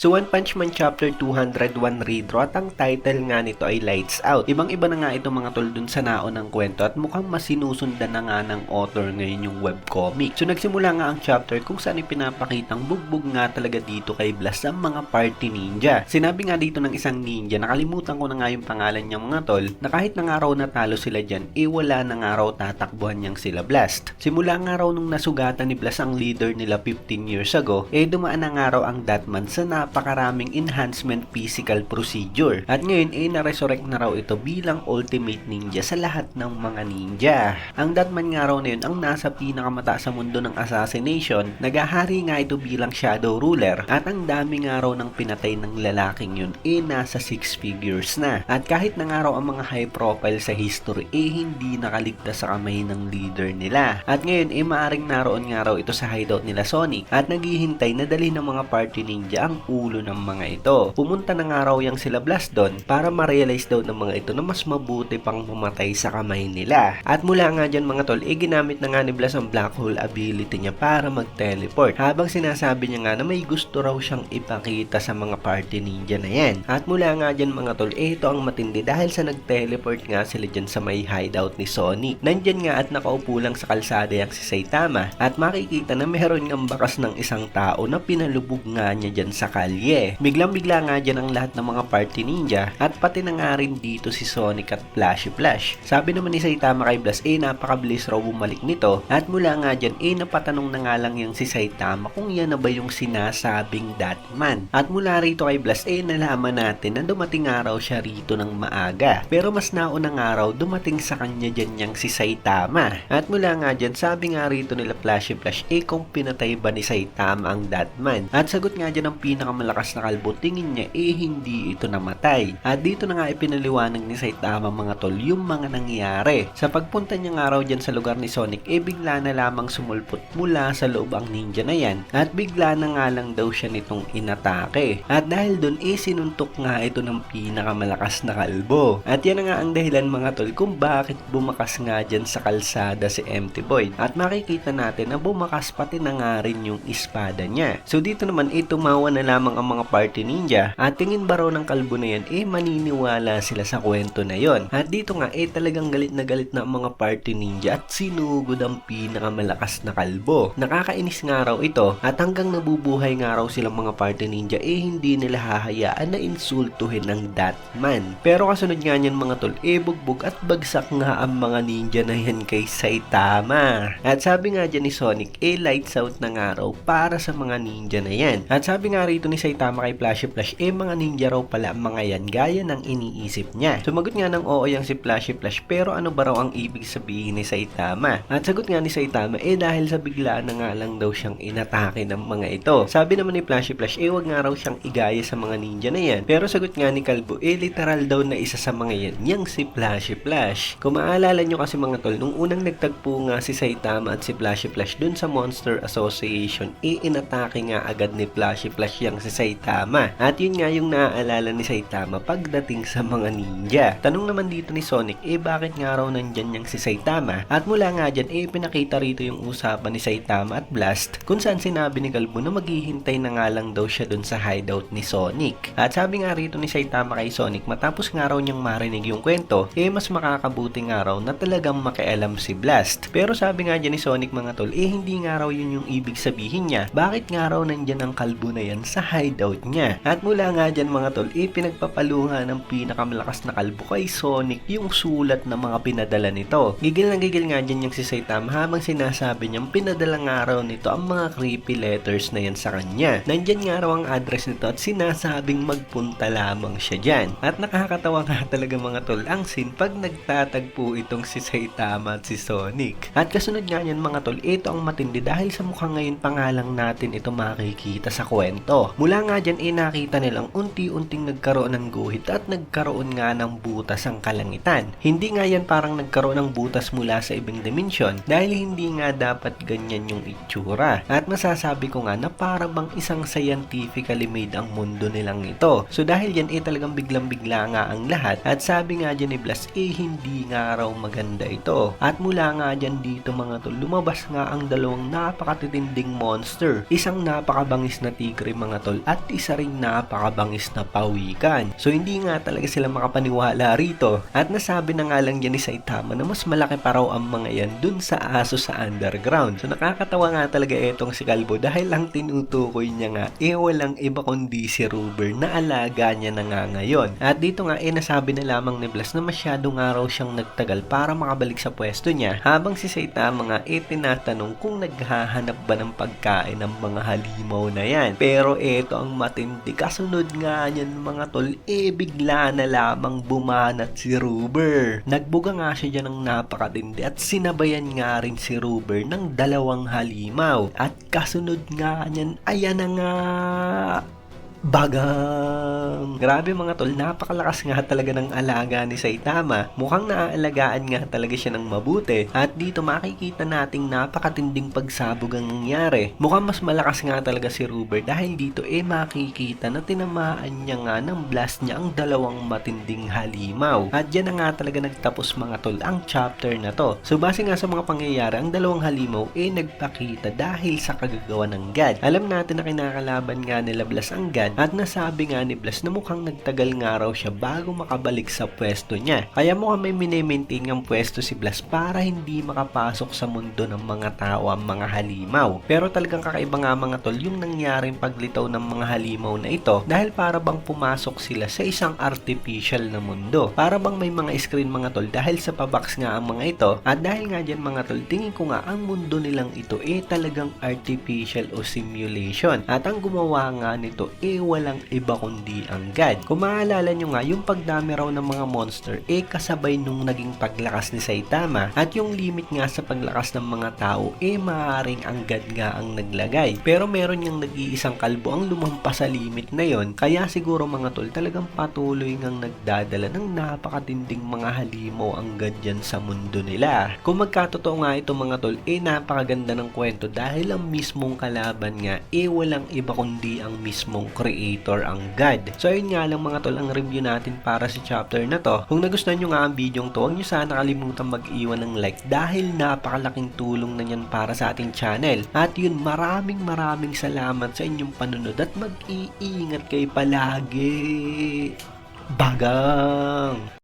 So One Punch Man Chapter 201 redraw at ang title nga nito ay Lights Out. Ibang iba na nga ito mga tol dun sa naon ng kwento at mukhang masinusundan na nga ng author ngayon yung webcomic. So nagsimula nga ang chapter kung saan ipinapakitang bugbog nga talaga dito kay Blast ang mga party ninja. Sinabi nga dito ng isang ninja, nakalimutan ko na nga yung pangalan niya mga tol, na kahit na nga raw natalo sila dyan, eh wala na nga raw tatakbuhan niyang sila Blast. Simula nga raw nung nasugatan ni Blast ang leader nila 15 years ago, eh dumaan na nga raw ang Datman sa napakaraming enhancement physical procedure. At ngayon eh na-resurrect na raw ito bilang ultimate ninja sa lahat ng mga ninja. Ang Datman nga raw na yun ang nasa pinakamataas sa mundo ng assassination, nagahari nga ito bilang shadow ruler at ang dami nga raw ng pinatay ng lalaking yun eh nasa 6 figures na. At kahit na nga raw ang mga high profile sa history eh hindi nakaligtas sa kamay ng leader nila. At ngayon eh maaring naroon nga raw ito sa hideout nila Sonic at naghihintay na dali ng mga party ninja ang ulo ng mga ito. Pumunta na nga raw yung sila Blast doon para ma-realize daw ng mga ito na mas mabuti pang mamatay sa kamay nila. At mula nga dyan mga tol, eh ginamit na nga ni Blast ang black hole ability niya para mag-teleport. Habang sinasabi niya nga na may gusto raw siyang ipakita sa mga party ninja na yan. At mula nga dyan mga tol, eh ito ang matindi dahil sa nag-teleport nga sila dyan sa may hideout ni Sonic. Nandyan nga at nakaupo lang sa kalsada yung si Saitama at makikita na meron ng bakas ng isang tao na pinalubog nga niya dyan sa kalye. Biglang-bigla nga dyan ang lahat ng mga party ninja at pati na nga rin dito si Sonic at Flashy Flash. Sabi naman ni Saitama kay Blast, eh napakabilis raw bumalik nito at mula nga dyan, eh napatanong na nga lang yung si Saitama kung yan na ba yung sinasabing Datman. At mula rito kay Blast, eh nalaman natin na dumating nga raw siya rito ng maaga. Pero mas nauna nga raw dumating sa kanya dyan yung si Saitama. At mula nga dyan, sabi nga rito nila Flashy Flash, eh kung pinatay ba ni Saitama ang Datman. At sagot nga dyan ng pinakamalakas na kalbo, tingin niya eh hindi ito namatay. At dito na nga ipinaliwanag ni Saitama mga tol yung mga nangyari. Sa pagpunta niya nga raw dyan sa lugar ni Sonic, eh bigla na lamang sumulpot mula sa loob ang ninja na yan. At bigla na nga lang daw siya nitong inatake. At dahil dun, eh sinuntok nga ito ng pinakamalakas na kalbo. At yan na nga ang dahilan mga tol kung bakit bumakas nga dyan sa kalsada si Empty Boy. At makikita natin na bumakas pati na nga rin yung espada niya. So dito naman, eh tumawa na lamang ang mga party ninja. At tingin ba raw ng kalbo na yan, eh maniniwala sila sa kwento na yon. At dito nga, eh talagang galit na galit na ang mga party ninja at sinugod ang pinakamalakas na kalbo. Nakakainis nga raw ito at hanggang nabubuhay nga raw silang mga party ninja eh hindi nila hahayaan na insultuhin ng Datman. Pero kasunod nga niyan mga tol, eh bugbog at bagsak nga ang mga ninja na yan kay Saitama. At sabi nga dyan ni Sonic, eh lights out na nga raw para sa mga ninja na yan. At sabi nga rito ni Saitama kay Flashy Flash, eh mga ninja raw pala mga yan gaya ng iniisip niya. Sumagot nga ng oo yung si Flashy Flash pero ano ba raw ang ibig sabihin ni Saitama? At sagot nga ni Saitama, eh dahil sa biglaan na nga lang daw siyang inatake ng mga ito. Sabi naman ni Flashy Flash, eh wag nga raw siyang igaya sa mga ninja na yan. Pero sagot nga ni Kalbo, eh literal daw na isa sa mga yan, yang si Flashy Flash. Kung maalala nyo kasi mga tol, nung unang nagtagpo nga si Saitama at si Flashy Flash dun sa Monster Association, eh inatake nga agad ni Flashy Flash yang si Saitama. At yun nga yung naaalala ni Saitama pagdating sa mga ninja. Tanong naman dito ni Sonic, eh bakit nga raw nandyan yang si Saitama? At mula nga dyan, eh pinakita rito yung usapan ni Saitama at Blast kung saan sinabi ni Galbo na maghihintay na nga lang daw siya dun sa hideout ni Sonic. At sabi nga rito ni Saitama kay Sonic, matapos nga raw niyang marinig yung kwento, eh mas makakabuti nga raw na talagang makialam si Blast. Pero sabi nga dyan ni Sonic mga tol, eh hindi nga raw yun yung ibig sabihin niya. Bakit nga raw nandyan ang kalbo na yan sa hideout niya? At mula nga dyan mga tol, pinagpapaluhan ng pinakamalakas na kalbo kay Sonic yung sulat na mga pinadala nito. Gigil na gigil nga dyan yung si Saitama habang sinasabi niyang pinadala nga raw nito ang mga creepy letters na yan sa kanya. Nandyan nga raw ang address nito at sinasabing magpunta lamang siya dyan. At nakakatawa nga talaga mga tol ang scene pag nagtatagpo itong si Saitama at si Sonic. At kasunod nga yan mga tol, ito ang matindi dahil sa mukha ngayon pangalang natin ito makikita sa kwento. Mula nga dyan eh nakita nilang unti-unting nagkaroon ng guhit at nagkaroon nga ng butas ang kalangitan. Hindi nga yan parang nagkaroon ng butas mula sa ibang dimension dahil hindi nga dapat ganyan yung itsura. At masasabi ko nga na para bang isang scientifically made ang mundo nilang ito. So dahil yan eh talagang biglang-bigla nga ang lahat at sabi nga dyan ni Blas eh hindi nga raw maganda ito. At mula nga dyan dito mga tol, lumabas nga ang dalawang napakatitinding monster. Isang napakabangis na tigre mga tol tol at isa ring napakabangis na pawikan. So hindi nga talaga sila makapaniwala rito at nasabi na nga lang yan ni Saitama na mas malaki pa raw ang mga yan dun sa aso sa underground. So nakakatawa nga talaga etong si Kalbo dahil ang tinutukoy niya nga eh walang iba kundi si Ruber na alaga niya na nga ngayon. At dito nga eh nasabi na lamang ni Blas na masyado nga raw siyang nagtagal para makabalik sa pwesto niya habang si Saitama nga eh tinatanong kung naghahanap ba ng pagkain ng mga halimaw na yan. Pero eto ang matindi kasunod nga niyan mga tol eh bigla na lamang bumanat si Ruber. Nagbuga nga siya dyan ng napakatindi at sinabayan nga rin si Ruber ng dalawang halimaw. At kasunod nga niyan ayan na nga Bagang! Grabe mga tol, napakalakas nga talaga ng alaga ni Saitama. Mukhang naaalagaan nga talaga siya ng mabuti. At dito makikita nating napakatinding pagsabog ang nangyari. Mukhang mas malakas nga talaga si Ruber dahil dito eh makikita na tinamaan niya nga ng blast niya ang dalawang matinding halimaw. At dyan na nga talaga nagtapos mga tol ang chapter na to. So base nga sa mga pangyayari, ang dalawang halimaw eh nagpakita dahil sa kagagawa ng God. Alam natin na kinakalaban nga nila Blas ang God at nasabi nga ni Blas na mukhang nagtagal nga raw siya bago makabalik sa pwesto niya. Kaya mukhang may minimaintain ang pwesto si Blas para hindi makapasok sa mundo ng mga tao ang mga halimaw. Pero talagang kakaiba nga mga tol yung nangyaring paglitaw ng mga halimaw na ito dahil para bang pumasok sila sa isang artificial na mundo. Para bang may mga screen mga tol dahil sa pabox nga ang mga ito at dahil nga dyan mga tol tingin ko nga ang mundo nilang ito eh talagang artificial o simulation. At ang gumawa nga nito eh walang iba kundi ang God. Kung maalala nyo nga, yung pagdami raw ng mga monster, eh kasabay nung naging paglakas ni Saitama. At yung limit nga sa paglakas ng mga tao, eh maaaring ang God nga ang naglagay. Pero meron yung nag-iisang kalbo ang lumampas sa limit na yon. Kaya siguro mga tol, talagang patuloy ngang nagdadala ng napakatinding mga halimaw ang God dyan sa mundo nila. Kung magkatotoo nga ito mga tol, eh napakaganda ng kwento dahil ang mismong kalaban nga, eh walang iba kundi ang mismong creator ang God. So ayun nga lang mga tol ang review natin para sa chapter na to. Kung nagustuhan nyo nga ang video to, huwag nyo sana kalimutan mag-iwan ng like dahil napakalaking tulong na yan para sa ating channel. At yun, maraming maraming salamat sa inyong panunod at mag-iingat kayo palagi. Bagang!